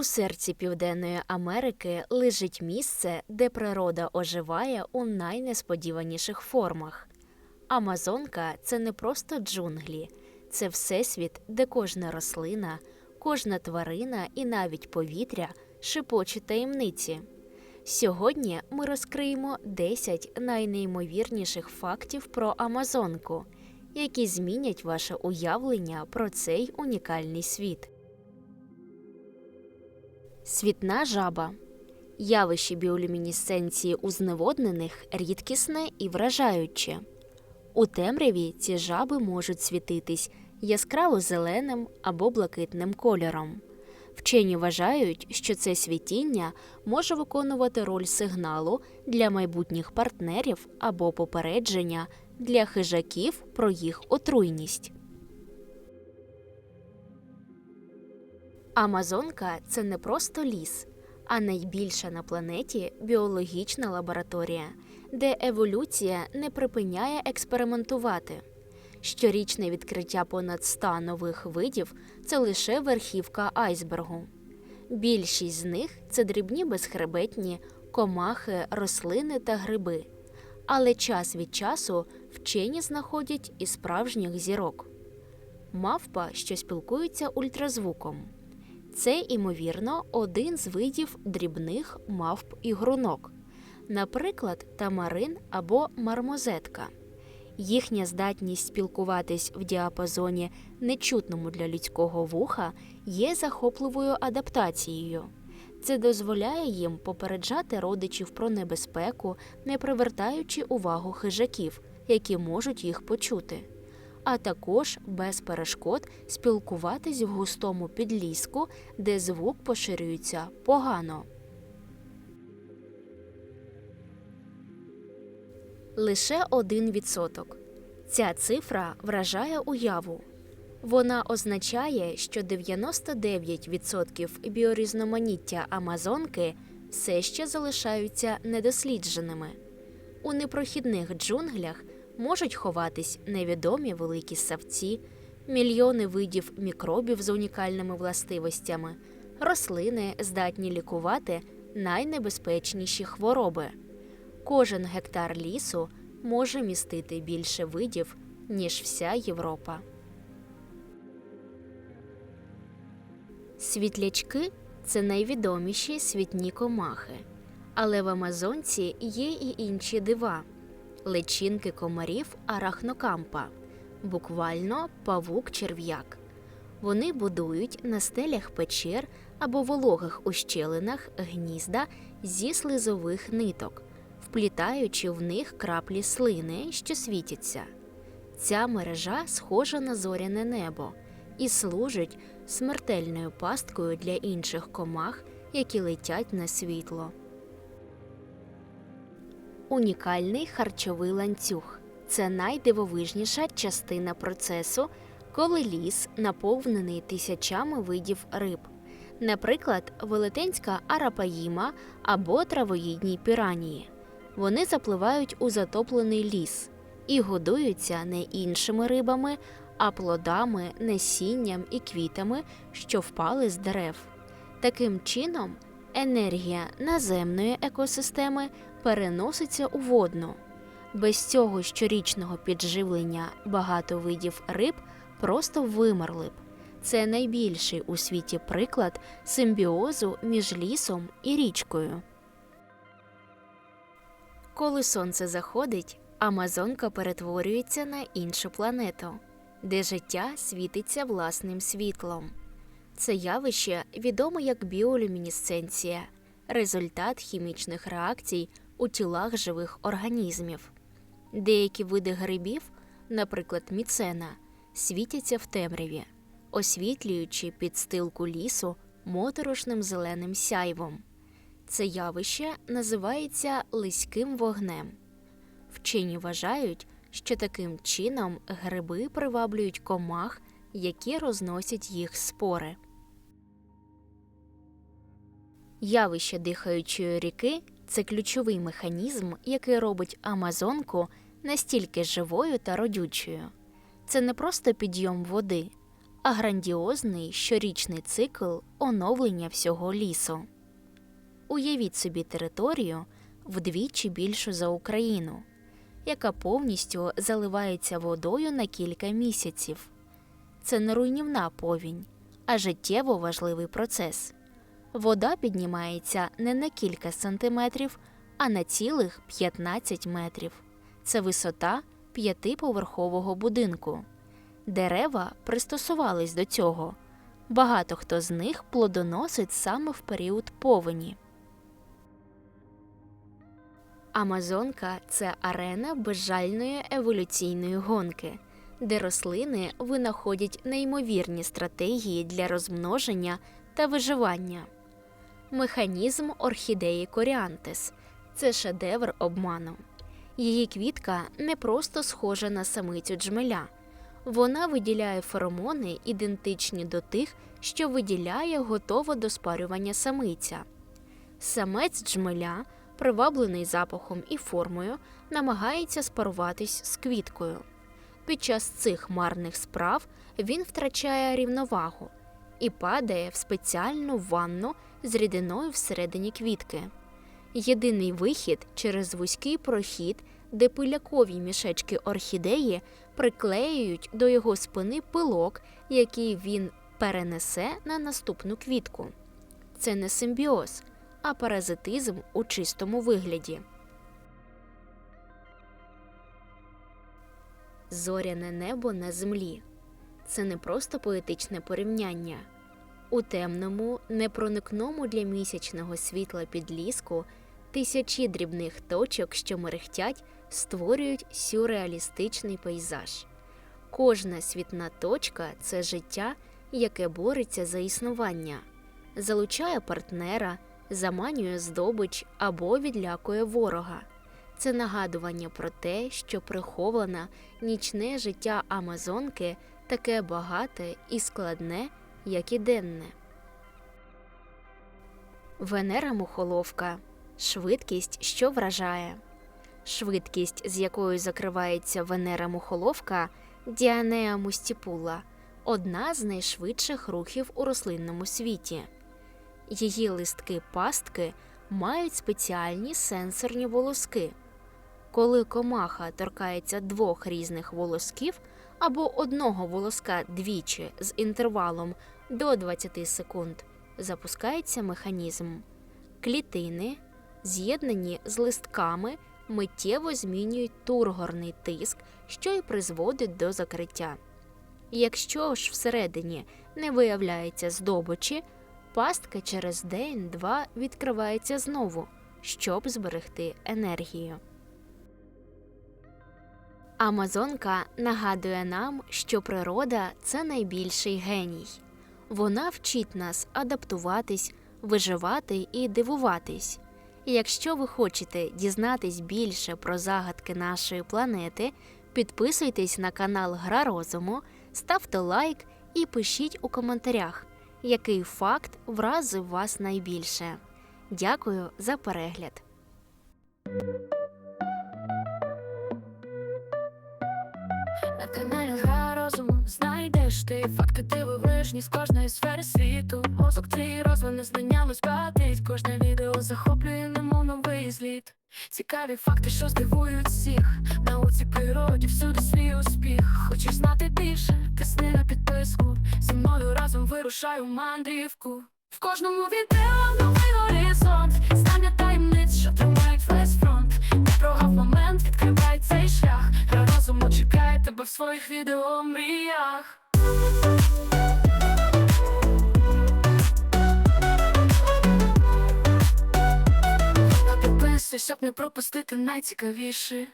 У серці Південної Америки лежить місце, де природа оживає у найнесподіваніших формах. Амазонка це не просто джунглі, це всесвіт, де кожна рослина, кожна тварина і навіть повітря шепочуть таємниці. Сьогодні ми розкриємо 10 найнеймовірніших фактів про Амазонку, які змінять ваше уявлення про цей унікальний світ. Світна жаба явище біолюмінесценції у зневоднених рідкісне і вражаюче. У темряві ці жаби можуть світитись яскраво зеленим або блакитним кольором. Вчені вважають, що це світіння може виконувати роль сигналу для майбутніх партнерів або попередження для хижаків про їх отруйність. Амазонка це не просто ліс, а найбільша на планеті біологічна лабораторія, де еволюція не припиняє експериментувати. Щорічне відкриття понад 100 нових видів це лише верхівка айсбергу. Більшість з них це дрібні безхребетні, комахи, рослини та гриби. Але час від часу вчені знаходять і справжніх зірок. Мавпа, що спілкується ультразвуком. Це, ймовірно, один з видів дрібних мавп і грунок, наприклад, тамарин або мармозетка. Їхня здатність спілкуватись в діапазоні, нечутному для людського вуха, є захопливою адаптацією. Це дозволяє їм попереджати родичів про небезпеку, не привертаючи увагу хижаків, які можуть їх почути, а також без перешкод спілкуватись в густому підліску, де звук поширюється погано. Лише 1%. Ця цифра вражає уяву. Вона означає, що 99% біорізноманіття Амазонки все ще залишаються недослідженими. У непрохідних джунглях можуть ховатись невідомі великі савці, мільйони видів мікробів з унікальними властивостями, рослини здатні лікувати найнебезпечніші хвороби. Кожен гектар лісу може містити більше видів, ніж вся Європа. Світлячки це найвідоміші світні комахи. Але в Амазонці є і інші дива личинки комарів арахнокампа, буквально павук-черв'як. Вони будують на стелях печер або вологих ущелинах гнізда зі слизових ниток, вплітаючи в них краплі слини, що світяться. Ця мережа схожа на зоряне небо і служить смертельною пасткою для інших комах, які летять на світло. Унікальний харчовий ланцюг це найдивовижніша частина процесу, коли ліс наповнений тисячами видів риб, наприклад, велетенська арапаїма або травоїдні піранії. Вони запливають у затоплений ліс і годуються не іншими рибами, а плодами, насінням і квітами, що впали з дерев. Таким чином, енергія наземної екосистеми переноситься у водну. Без цього щорічного підживлення багато видів риб просто вимерли б. Це найбільший у світі приклад симбіозу між лісом і річкою. Коли сонце заходить, Амазонка перетворюється на іншу планету, де життя світиться власним світлом. Це явище відоме як біолюмінесценція, результат хімічних реакцій у тілах живих організмів. Деякі види грибів, наприклад, міцена, світяться в темряві, освітлюючи підстилку лісу моторошним зеленим сяйвом. Це явище називається лиським вогнем. Вчені вважають, що таким чином гриби приваблюють комах, які розносять їх спори. Явище дихаючої ріки це ключовий механізм, який робить Амазонку настільки живою та родючою. Це не просто підйом води, а грандіозний щорічний цикл оновлення всього лісу. Уявіть собі територію вдвічі більшу за Україну, яка повністю заливається водою на кілька місяців. Це не руйнівна повінь, а життєво важливий процес. Вода піднімається не на кілька сантиметрів, а на цілих 15 метрів. Це висота п'ятиповерхового будинку. Дерева пристосувались до цього. Багато хто з них плодоносить саме в період повені. Амазонка це арена безжальної еволюційної гонки, де рослини винаходять неймовірні стратегії для розмноження та виживання. Механізм орхідеї коріантес це шедевр обману. Її квітка не просто схожа на самицю джмеля. Вона виділяє феромони, ідентичні до тих, що виділяє готова до спарювання самиця. Самець джмеля, приваблений запахом і формою, намагається спаруватись з квіткою. Під час цих марних справ він втрачає рівновагу і падає в спеціальну ванну з рідиною всередині квітки. Єдиний вихід через вузький прохід, де пилякові мішечки орхідеї приклеюють до його спини пилок, який він перенесе на наступну квітку. Це не симбіоз, а паразитизм у чистому вигляді. Зоряне небо на землі це не просто поетичне порівняння. У темному, непроникному для місячного світла підліску тисячі дрібних точок, що мерехтять, створюють сюрреалістичний пейзаж. Кожна світна точка це життя, яке бореться за існування, залучає партнера, заманює здобич або відлякує ворога. Це нагадування про те, що приховане нічне життя Амазонки таке багате і складне, як і денне. Венера мухоловка швидкість, що вражає. Швидкість, з якою закривається Венера мухоловка Діанеа мустіпула одна з найшвидших рухів у рослинному світі. Її листки пастки мають спеціальні сенсорні волоски. Коли комаха торкається двох різних волосків або одного волоска двічі з інтервалом до 20 секунд, запускається механізм. Клітини, з'єднані з листками, миттєво змінюють тургорний тиск, що й призводить до закриття. Якщо ж всередині не виявляється здобичі, пастка через день-два відкривається знову, щоб зберегти енергію. Амазонка нагадує нам, що природа це найбільший геній. Вона вчить нас адаптуватись, виживати і дивуватись. Якщо ви хочете дізнатись більше про загадки нашої планети, підписуйтесь на канал Гра Розуму, ставте лайк і пишіть у коментарях, який факт вразив вас найбільше. Дякую за перегляд! На каналі Гра розуму знайдеш ти факти ти дивовижні з кожної сфери світу. Мозок твій розвине знання розбатить. Кожне відео захоплює немов новий зліт. Цікаві факти, що здивують всіх. Науці природі всюди свій успіх. Хочеш знати більше? Тисни на підписку. Зі мною разом вирушай у мандрівку. В кожному відео новий горизонт. Знання таємниць, що тримають весь фронт. Не прогав момент, відкривай цей шлях. Тебе в своїх відео мріях. Підписуй, щоб не пропустити найцікавіше.